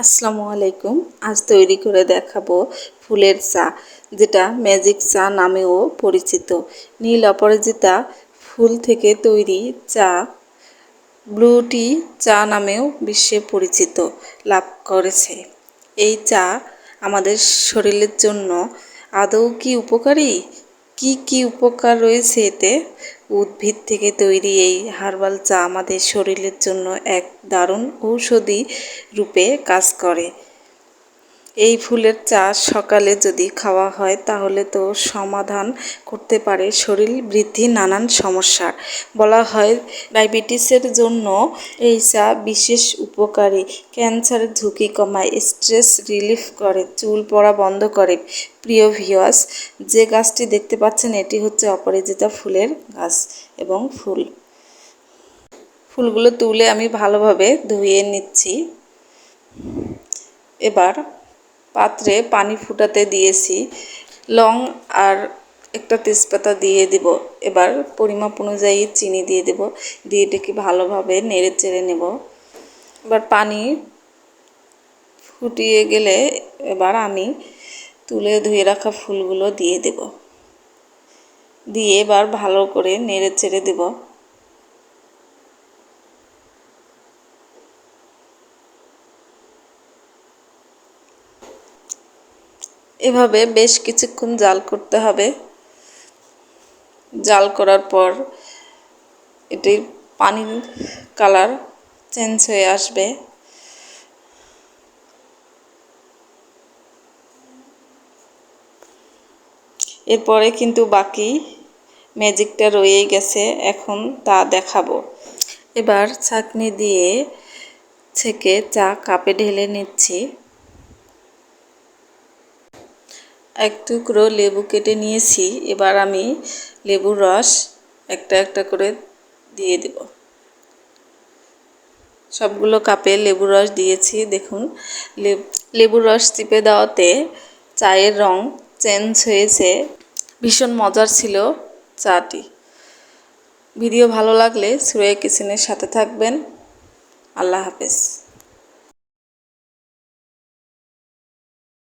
আসসালামু আলাইকুম। আজ তৈরি করে দেখাবো ফুলের চা, যেটা ম্যাজিক চা নামেও পরিচিত। নীল অপরাজিতা ফুল থেকে তৈরি চা, ব্লু টি চা নামেও বিশ্বে পরিচিত, লাভ করেছে। এই চা আমাদের শরীরের জন্য আদৌ কি উপকারী? কি কি উপকার রয়েছে এতে? উদ্ভিদ থেকে তৈরি এই হার্বাল চা আমাদের শরীরের জন্য এক দারুণ ঔষধি রূপে কাজ করে। এই ফুলের চা সকালে যদি খাওয়া হয়, তাহলে তো সমাধান করতে পারে শরীর বৃদ্ধি নানান সমস্যার। বলা হয়, ডায়াবেটিসের জন্য এই চা বিশেষ উপকারী। ক্যান্সারের ঝুঁকি কমায়, স্ট্রেস রিলিফ করে, চুল পড়া বন্ধ করে। প্রিয় ভিওয়াস যে গাছটি দেখতে পাচ্ছেন, এটি হচ্ছে অপরাজিতা ফুলের গাছ এবং ফুল। ফুলগুলো তুলে আমি ভালোভাবে ধুয়ে নিচ্ছি। এবার পাত্রে পানি ফুটাতে দিয়েছি। লং আর একটা তেজপাতা দিয়ে দেব। এবার পরিমাপ অনুযায়ী চিনি দিয়ে দেব। দিয়ে এটাকে ভালোভাবে নেড়ে চেড়ে নেব। এবার পানি ফুটিয়ে গেলে এবার আমি তুলে ধুয়ে রাখা ফুলগুলো দিয়ে দেব। দিয়ে এবার ভালো করে নেড়ে চেড়ে দেবো। এভাবে বেশ কিছুক্ষণ জাল করতে হবে। জাল করার পর এটির পানির কালার চেঞ্জ হয়ে আসবে। এরপরে কিন্তু বাকি ম্যাজিকটা রয়েই গেছে, এখন তা দেখাবো। এবার ছাকনি দিয়ে ছেঁকে চা কাপে ঢেলে নিচ্ছি। এক টুকরো লেবু কেটে নিয়েছি, এবার আমি লেবুর রস একটা একটা করে দিয়ে দেব। সবগুলো কাপে লেবুর রস দিয়েছি, দেখুন। লেবুর রস চিপে দেওয়াতে চায়ের রং চেঞ্জ হয়েছে, ভীষণ মজার ছিল চাটি। ভিডিও ভালো লাগলে সুরে কিচেনের সাথে থাকবেন। আল্লাহ হাফেজ।